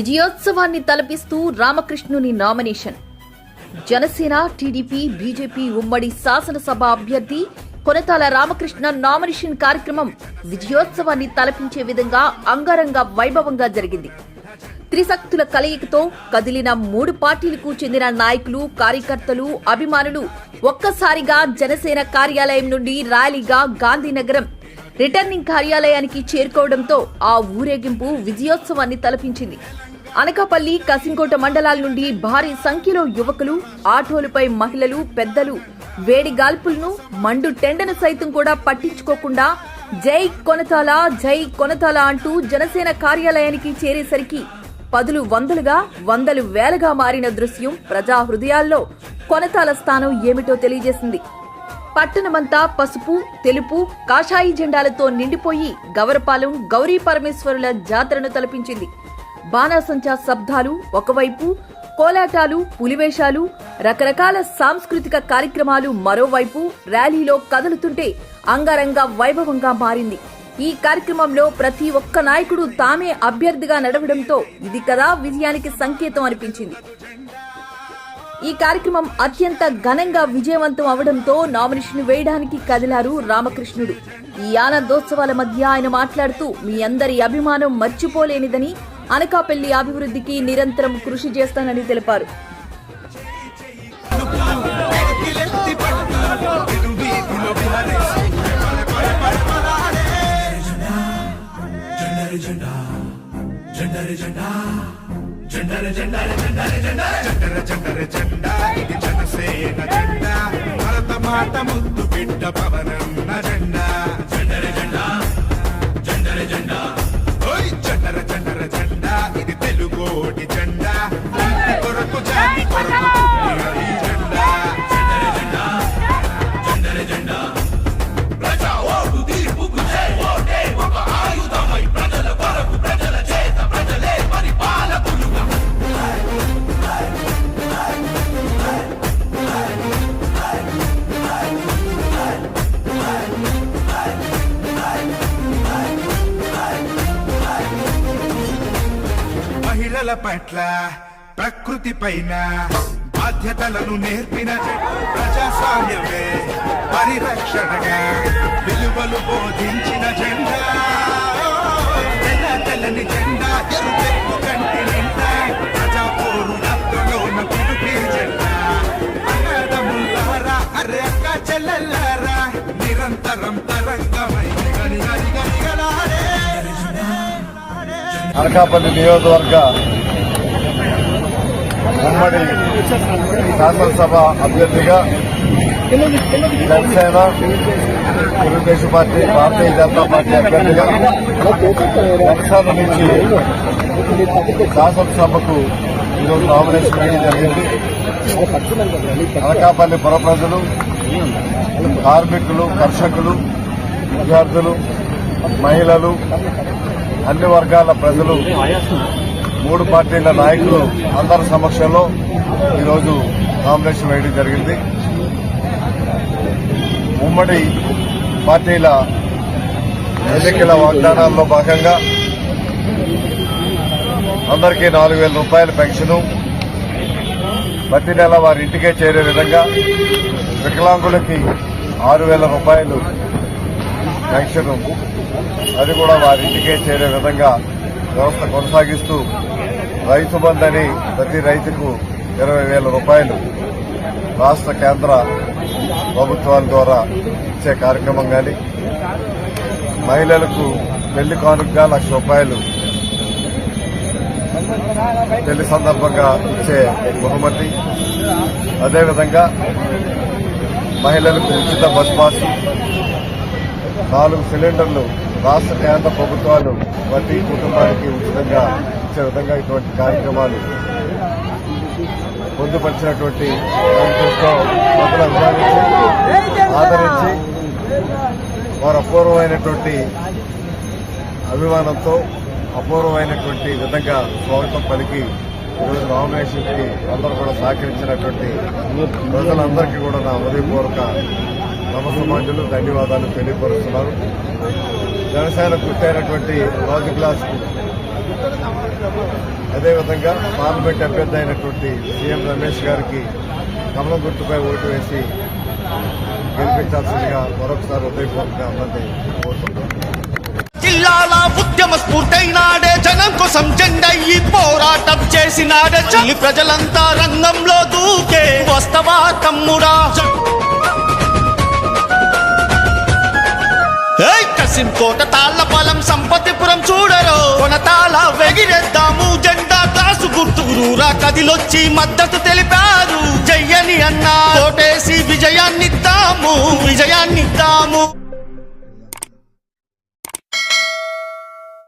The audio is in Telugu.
విజయోత్సవాన్ని తలపిస్తూ రామకృష్ణుని నామినేషన్. జనసేన టీడీపీ బీజేపీ ఉమ్మడి శాసనసభ అభ్యర్థి కొనతాల రామకృష్ణ నామినేషన్ కార్యక్రమం విజయోత్సవాన్ని తలపించే విధంగా అంగరంగ వైభవంగా జరిగింది. త్రిశక్తుల కలయికతో కదిలిన మూడు పార్టీలకు చెందిన నాయకులు కార్యకర్తలు అభిమానులు ఒక్కసారిగా జనసేన కార్యాలయం నుండి ర్యాలీగా గాంధీనగరం రిటర్నింగ్ కార్యాలయానికి చేరుకోవడంతో ఆ ఊరేగింపు విజయోత్సవాన్ని తలపించింది. అనకాపల్లి కసింకోట మండలాల నుండి భారీ సంఖ్యలో యువకులు ఆటోలపై మహిళలు పెద్దలు వేడి గాల్పులను మండు టెండను సైతం కూడా పట్టించుకోకుండా జై కొనతాల జై కొనతాల అంటూ జనసేన కార్యాలయానికి చేరేసరికి పదులు వందలుగా వందలు వేలగా మారిన దృశ్యం ప్రజా హృదయాల్లో కొనతాల స్థానం ఏమిటో తెలియజేసింది. పట్టణమంతా పసుపు తెలుపు కాషాయి జెండాలతో నిండిపోయి గవరపాలెం గౌరీ పరమేశ్వరుల జాతరను తలపించింది. బాణాసంచా శబ్దాలు ఒకవైపు కోలాటాలు పులివేషాలు రకరకాల సాంస్కృతిక కార్యక్రమాలు మరోవైపు ర్యాలీలో కదులుతుంటే అంగరంగ వైభవంగా మారింది. ఈ కార్యక్రమంలో ప్రతి ఒక్క నాయకుడు తామే అభ్యర్థిగా నడవడంతో ఇది కదా విజయానికి సంకేతం అనిపించింది. ఈ కార్యక్రమం అత్యంత ఘనంగా విజయవంతం అవడంతో నామినేషన్ వేయడానికి కదిలారు రామకృష్ణుడు ఈ ఆనందోత్సవాల మధ్య ఆయన మాట్లాడుతూ మీ అందరి అభిమానం మర్చిపోలేనిదని అనకాపల్లి అభివృద్ధికి నిరంతరం కృషి చేస్తానని తెలిపారు జెండర జెండర జెండా ఇది జనసేన జెండా. భరత మాట ముద్దు బిడ్డ పవనన్న జెండా. జెండర జెండా జెండర జెండా. ఓయ్ జెండర జెండర జెండా ఇది తెలుగోటి జెండా. కొరకు జాతి కొరకు మహిళల పట్ల ప్రకృతి పైన బాధ్యతలను నేర్పిన జెండా ప్రజాస్వామ్యమే పరిరక్షణగా విలువలు బోధించిన జెండా. తెల్ల తెల్లని జెండా అనకాపల్లి నియోజకవర్గ ఉమ్మడి శాసనసభ అభ్యర్థిగా జనసేన తెలుగుదేశం పార్టీ భారతీయ జనతా పార్టీ అభ్యర్థిగా జనసేన నుంచి శాసనసభకు ఈరోజు నామినేషన్ వేయడం జరిగింది. అనకాపల్లి పుర ప్రజలు కార్మికులు కర్షకులు విద్యార్థులు మహిళలు అన్ని వర్గాల ప్రజలు మూడు పార్టీల నాయకులు అందరి సమక్షంలో ఈరోజు నామినేషన్ వేయడం జరిగింది. ఉమ్మడి పార్టీల ఎన్నికల వాగ్దానాల్లో భాగంగా అందరికీ నాలుగు వేల రూపాయల పెన్షను. ప్రతి నెల వారి ఇంటికే చేరే విధంగా వికలాంగులకి ఆరు వేల రూపాయలు పెన్షన్ అది కూడా వారి ఇంటికే చేరే విధంగా వ్యవస్థ కొనసాగిస్తూ రైతు బంధని ప్రతి రైతుకు ఇరవై వేల రూపాయలు రాష్ట్ర కేంద్ర ప్రభుత్వాల ద్వారా ఇచ్చే కార్యక్రమం కానీ మహిళలకు పెళ్ళి కానుకగా లక్ష రూపాయలు పెళ్ళి సందర్భంగా ఇచ్చే బహుమతి. అదేవిధంగా మహిళలకు ఉచిత బస్ పాస్ నాలుగు సిలిండర్లు రాష్ట్ర కేంద్ర ప్రభుత్వాలు ప్రతి కుటుంబానికి ఉచితంగా ఇచ్చే విధంగా ఇటువంటి కార్యక్రమాలు పొందుపరిచినటువంటి ప్రభుత్వంతో ప్రజలు అభిమానించి ఆదరించి వారు అపూర్వమైనటువంటి అభిమానంతో అపూర్వమైనటువంటి విధంగా స్వాగతం పలికి ఈరోజు నామినేషన్కి అందరూ కూడా సహకరించినటువంటి ప్రజలందరికీ కూడా నా హృదయపూర్వక నమస్సమాంజలు ధన్యవాదాలు తెలియపరుస్తున్నారు. జనసేన గుర్తైనటువంటి రోజు గ్లాస్. అదేవిధంగా పార్లమెంట్ అభ్యర్థి అయినటువంటి సీఎం రమేష్ గారికి కమలం గుర్తుపై ఓటు వేసి గెలిపించాల్సిందిగా మరొకసారి ఉదయపూర్వకంగా అందరినీ కోరుకుంటున్నాను. జిల్లాల ఉద్యమ స్ఫూర్తైనాడే జనం కోసం జెండయ్యి పోరాటం చేసినాడే చల్లి ప్రజలంతా రంగంలో దూకే వస్తవా తమ్ముడా? ఏయ్ తాళ్ళ పొలం సంపతిపురం చూడరు. కొనతాల వెగిరేద్దాము జెండా క్లాసు గుర్తుగురూరా కదిలొచ్చి మద్దతు తెలిపారు. జయ్యని అన్నా కోటేసి విజయాన్నిద్దాము విజయాన్నిద్దాము.